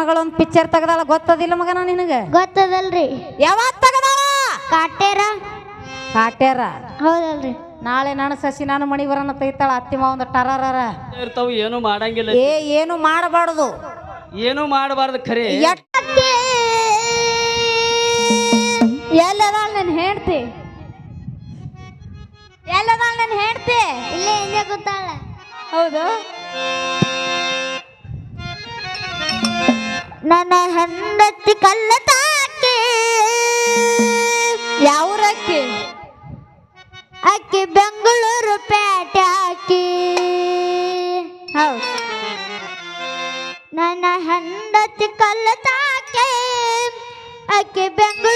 ಮಗಳು ಒಂದು ಪಿಕ್ಚರ್ ತಗದಳ ಗೊತ್ತದಿಲ್ಲ ಮಗನ ನಿನಗೆ? ಗೊತ್ತದಲ್ರಿ. ಯಾವಾಗ ತೆಗದಾಳ? ಕಾಟೇರ. ಕಾಟ್ಯಾರ ಹೌದಲ್ರಿ. ನಾಳೆ ನಾನು ಸಸಿ ನಾನು ಮಣಿ ಬರೋಣ ತೆಗಿತಾಳ ಅತ್ತಿ ಮಾವಂದ ಟರರ ಇರ್ತಾವ ಏನು ಮಾಡಂಗಿಲ್ಲ. ಏ ಏನು ಮಾಡಬಾರ್ದು. ಏನು ಮಾಡಬಾರ್ದು ಖರೆ. ಎಲ್ಲದ ಎಲ್ಲದಾಳ ನನ್ನ ಹೇಳ್ತಿ ಎಲ್ಲದಾಳ ನನ್ನ ಹೇಳ್ತಿ ಇಲ್ಲೇ ಹಿಂದೆ ಗೊತ್ತಾಳ ಹೌದು? ನನ್ನ ಹೆಂಡತಿ ಕಲ್ಲ ತಾಕಿ ಯಾವ್ರಕ್ಕಿ ಅಕ್ಕಿ ಬೆಂಗಳೂರು ಪೇಟೆ ಹಾಕಿ. ಹೌದು. ನನ್ನ ಹೆಂಡತಿ ಕಲ್ಲ ತಾಕಿ ಅಕ್ಕಿ ಬೆಂಗಳೂರು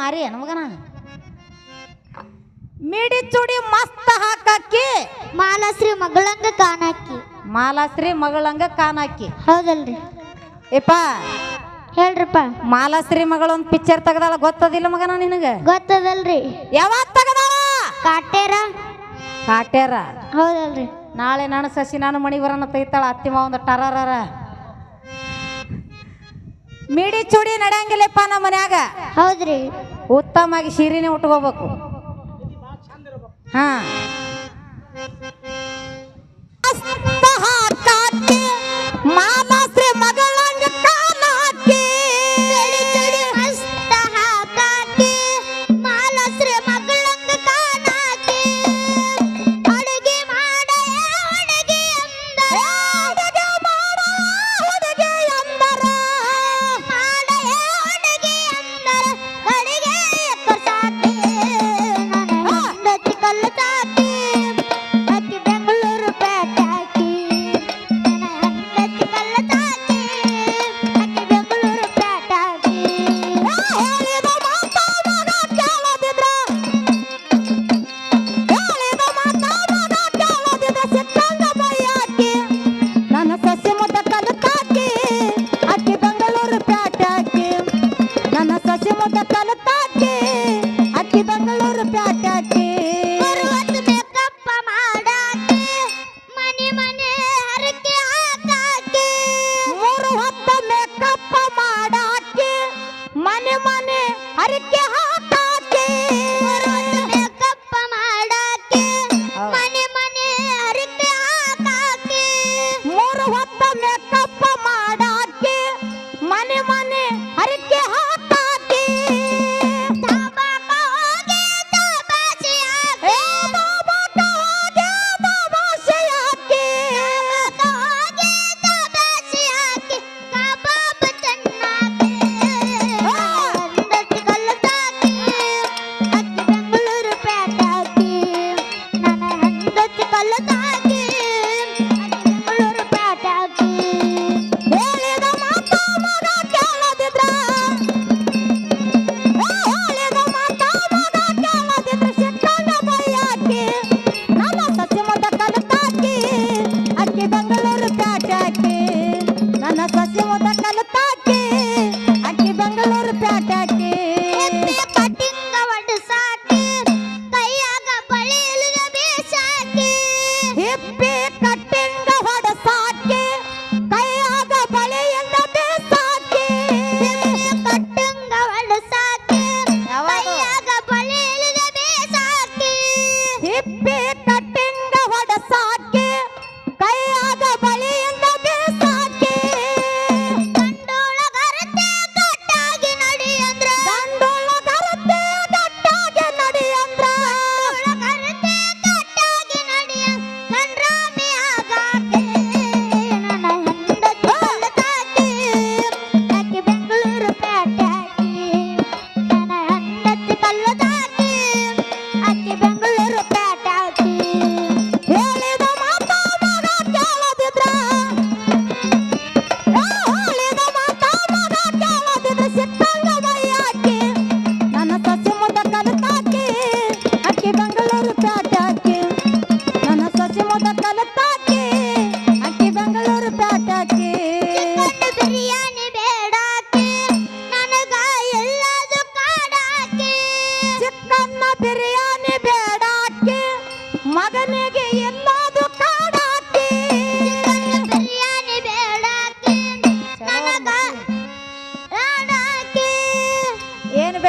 ಮಾರಿ ನಮಗನ ಮಿಡಿ ಚೂಡಿ ಮಸ್ತ್ ಹಾಕಕ್ಕಿ. ಮಾಲಶ್ರೀ ಮಗಳಂಗ ಕಾಣಾಕಿ. ಮಾಲಾಶ್ರೀ ಮಗಳಂಗ ಕಾಣಾಕಿ. ಹೌದಲ್ರಿ. ಏಪ ಹೇಳ್ರಪ್ಪ. ಮಾಲಾಶ್ರೀ ಮಗಳ ಒಂದು ಪಿಕ್ಚರ್ ತೆಗ್ದಾಳ ಗೊತ್ತದಿಲ್ಲ ಮಗನ ನಿನಗ? ಗೊತ್ತದಲ್ರಿ. ಯಾವಾಗ ತೆಗ್ದಾಳ? ಕಾಟೇರ. ಕಾಟೇರ. ಹೌದಲ್ರಿ. ನಾಳೆ ನಾನು ಸಸಿ ನಾನು ಮಣಿ ಬರೋಣ ತೆಗಿತಾಳ ಅತ್ತಿ ಮಾವಂದ ಟರರ ಮಿಡಿ ಚೂಡಿ ನಡೆಯಂಗಿಲ್ಲಪ್ಪ ನಮ್ಮ ಮನ್ಯಾಗ. ಹೌದ್ರಿ. ಉತ್ತಮವಾಗಿ ಸೀರೆನೇ ಉಟ್ಕೋಬೇಕು. ಹಾ.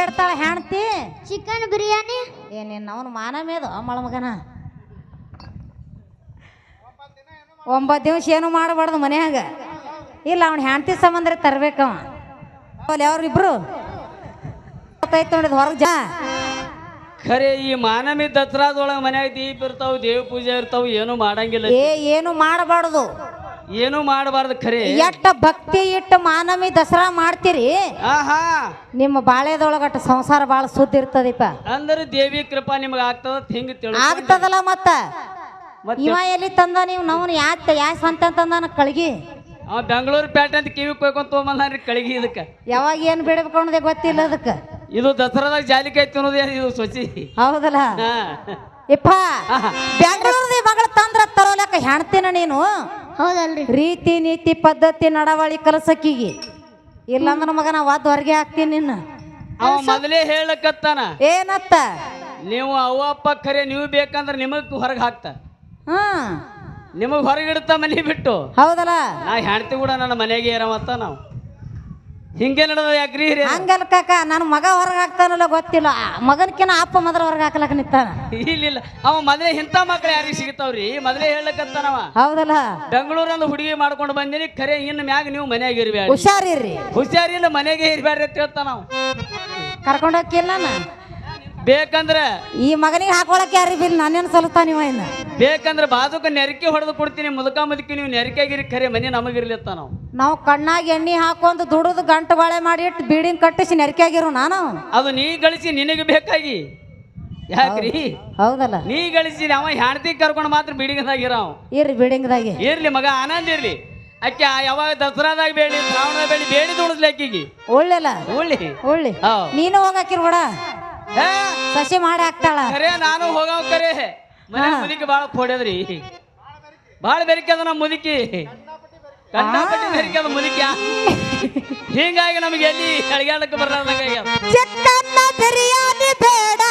ಬೇಡ್ತಾಳ ಹೆಣ್ತಿ? ಚಿಕನ್ ಬಿರಿಯಾನಿ ಏನೇನು ಅವನು ಮಾನ ಮೇದು ಮಳ ಮಗನ. ಒಂಬತ್ತು ದಿವಸ ಏನು ಮಾಡಬಾರ್ದು ಮನ್ಯಾಗ? ಇಲ್ಲ ಅವ್ನ ಹೆಂಡತಿ ಸಂಬಂಧ ತರ್ಬೇಕವ ಅವ್ರಿಬ್ರು ಗೊತ್ತೈತ್ ನೋಡಿದ್ ಹೊರಗೆ ಜಾ. ಖರೆ ಈ ಮಾನಮಿ ದಸರಾದೊಳಗೆ ಮನ್ಯಾಗ ದೀಪ ಇರ್ತಾವ ದೇವ ಪೂಜೆ ಇರ್ತಾವ ಏನು ಮಾಡಂಗಿಲ್ಲ. ಏ ಏನು ಮಾಡಬಾರ್ದು. ಏನು ಮಾಡಬಾರ್ದು ಖರೆ. ಎಟ್ಟ ಭಕ್ತಿ ಇಟ್ಟು ಮಾನವಿ ದಸರಾ ಮಾಡ್ತೀರಿ? ಆಹಾ. ನಿಮ್ಮ ಬಾಳೆದೊಳಗಟ್ಟ ಸಂಸಾರ ಬಾಳ ಸುದ್ದಿ ಇರ್ತದಿಪ್ಪ ಅಂದ್ರೆ ದೇವಿ ಕೃಪಾ ನಿಮ್ಗೆ ಆಗ್ತದ ಹಿಂಗ ಆಗ್ತದಲ್ಲ ಮತ್ತ? ಇವ ಎಲ್ಲಿ ತಂದ ನೀವು ನಾವು ಯಾಕೆ ಯಾ ಸಂತ ತಂದಾನ ಕಳಗಿ? ಅವ ಬೆಂಗಳೂರು ಪ್ಯಾಟ್ ಅಂತ ಕಿವಿ ಕೊಯ್ಕೊಂಡ್ ತೊಗೊಂಬಂದ್ರಿ ಕಳಗಿ ಇದಕ್ಕೆ. ಯಾವಾಗ ಏನು ಬಿಡ್ಬೇಕು ಅನ್ನೋದೇ ಗೊತ್ತಿಲ್ಲ ಅದಕ್ಕೆ. ಇದು ದಸರಾದಾಗ ಜಾಲಿಕಾಯಿ ತಿನ್ನೋದು ಇದು ಸೊಸಿ? ಹೌದಲ್ಲ? ಇಪ್ಪ ಬೆಂಗಳೂರದ ಮಗಳ ತಂದ್ರ ತರೋಲಕ್ಕ ಹೆಣ್ತಿನ ನೀನು? ಹೌದಲ್ರಿ. ರೀತಿ ನೀತಿ ಪದ್ಧತಿ ನಡವಳಿ ಕಲಸಕ್ಕಿಗಿ. ಇಲ್ಲಾಂದ್ರ ಮಗ ನಾ ವಾದ ಹೊರಗೆ ಹಾಕ್ತೀನಿ ನಿನ್ನ. ಅವ ಮೊದಲೇ ಹೇಳಕತ್ತಾನ. ಏನತ್ತ? ನೀವು ಅವ್ವ ಅಪ್ಪ ಖರೆ ನೀವು ಬೇಕಂದ್ರೆ ನಿಮಗ್ ಹೊರಗೆ ಹಾಕ್ತ. ಹಾ. ನಿಮಗ್ ಹೊರಗಿಡ್ತ ಮನೆ ಬಿಟ್ಟು. ಹೌದಲ್ಲ? ನಾ ಹೆಣ್ತಿ ಕೂಡ ನನ್ನ ಮನೆಗೆ ಇರಮತ್ತ ನಾವು. ಹಿಂಗೆ ನಡೆದ ಯಾಕ್ರಿ ಹಿರಿಯ ಹಂಗಲ್ ಕಾಕ ನನ್ನ ಮಗ ಹೊರಗೆ ಹಾಕ್ತಾನಲ್ಲ ಗೊತ್ತಿಲ್ಲ. ಆ ಮಗನ್ಕಿನ ಅಪ್ಪ ಮದ್ರ ಹೊರಗೆ ಹಾಕ್ಲಕ್ಕ ನಿಂತಾನ. ಇಲ್ಲ ಅವ ಮದ್ವೆ ಇಂಥ ಮಕ್ಳು ಯಾರಿಗೆ ಸಿಗ್ತಾವ್ರಿ? ಮದ್ವೆ ಹೇಳಕತ್ತಾನವ. ಹೌದಲ್ಲ? ಬೆಂಗಳೂರಲ್ಲಿ ಹುಡುಗಿ ಮಾಡ್ಕೊಂಡು ಬಂದಿನಿ ಖರೆ ಇನ್ನು ಮ್ಯಾಗ ನೀವು ಮನ್ಯಾಗ ಹುಷಾರಿ ಹುಷಾರಿ ಹುಷಾರಿಲ್ಲ ಮನೆಗೆ ಇರ್ಬೇಡ್ರಿ ಅಂತ ಹೇಳ್ತಾನ ನಾವು ಕರ್ಕೊಂಡು ಹೋಗಿಲ್ಲ ನಾನು? ಬೇಕಂದ್ರ ಈ ಮಗನಿಗೆ ಹಾಕೊಳಕ್ ಯಾರಿ ಬಿಲ್ ನಾನೇನು ಸಲುತ್ತಾ ನೀವು ಇನ್ನ. ಬೇಕಂದ್ರ ಬಾದುಕ ನೆರಕೆ ಹೊಡೆದು ಕೊಡ್ತೀನಿ ಮುದುಕ ಮುದುಕಿ ನೀವು ನೆರಕೆಗಿರಿ ಖರೆ ಮನೆ ನಮಗಿರ್ಲಿತ್ತ ನಾವು. ನಾವು ಕಣ್ಣಾಗ ಎಣ್ಣೆ ಹಾಕೊಂಡು ದುಡಿದು ಗಂಟು ಬಾಳೆ ಮಾಡಿ ಇಟ್ಟು ಬೀಡಿಂಗ್ ಕಟ್ಟಿಸಿ ನೆರಕೆಯಾಗಿರು ನಾನು. ಅದು ನೀ ಗಳಿಸಿ ನಿನಗೆ ಬೇಕಾಗಿ. ಯಾಕ್ರಿ? ಹೌದಲ್ಲ. ನೀ ಗಳಿಸಿ ಅವ ಹೆಂಡತಿ ಕರ್ಕೊಂಡು ಮಾತ್ರ ಬಿಡಿಗದಾಗಿರ ಇರ್ರಿ ಬೀಡಿಂಗ್ದಾಗೆ. ಇರ್ಲಿ ಮಗ ಆನಂದ ಇರ್ಲಿ. ಅಕ್ಕಿ ಯಾವಾಗ ದಸರಾದಾಗ ಬೇಡಿ ಶ್ರಾವಣದಾಗ ಬೇಡಿ ಬೇಡಿ ದುಡಿಸ್ಲಿ ಅಕ್ಕಿಗೆ ಒಳ್ಳೆಲ್ಲ. ಒಳ್ಳೆ. ಒಳ್ಳೆ. ನೀನು ಹೋಗಾಕಿರ್ ಬಿಡ. ಹೇ, ಸಸಿ ಮಾಡಿ ಹಾಕ್ತಾಳ. ಖರೆ ನಾನು ಹೋಗವ ಕರೆ. ಮನೆ ಮುದುಕಿ ಬಾಳ ಫೋಡ್ಯದ್ರಿ. ಭಾಳ ಬೆರಿಕೆ ಅದ ನಮ್ಮ ಮುದುಕಿ. ಕಣ್ಣಾಪಟ್ಟಿ ಬೆರಿಕೆ ಅದ ಮುದುಕಿ ಹಿಂಗಾಗಿ ನಮಗೆ ಎಲ್ಲಿ ಅಳಗ್ಯಾಡಕ್ಕೆ ಬರಲಾರ್ದಂಗ ಆಗ್ಯಾದ. ಚಿಕ್ಕನ್ನ ಬಿರಿಯಾನಿ ಬೇಡ.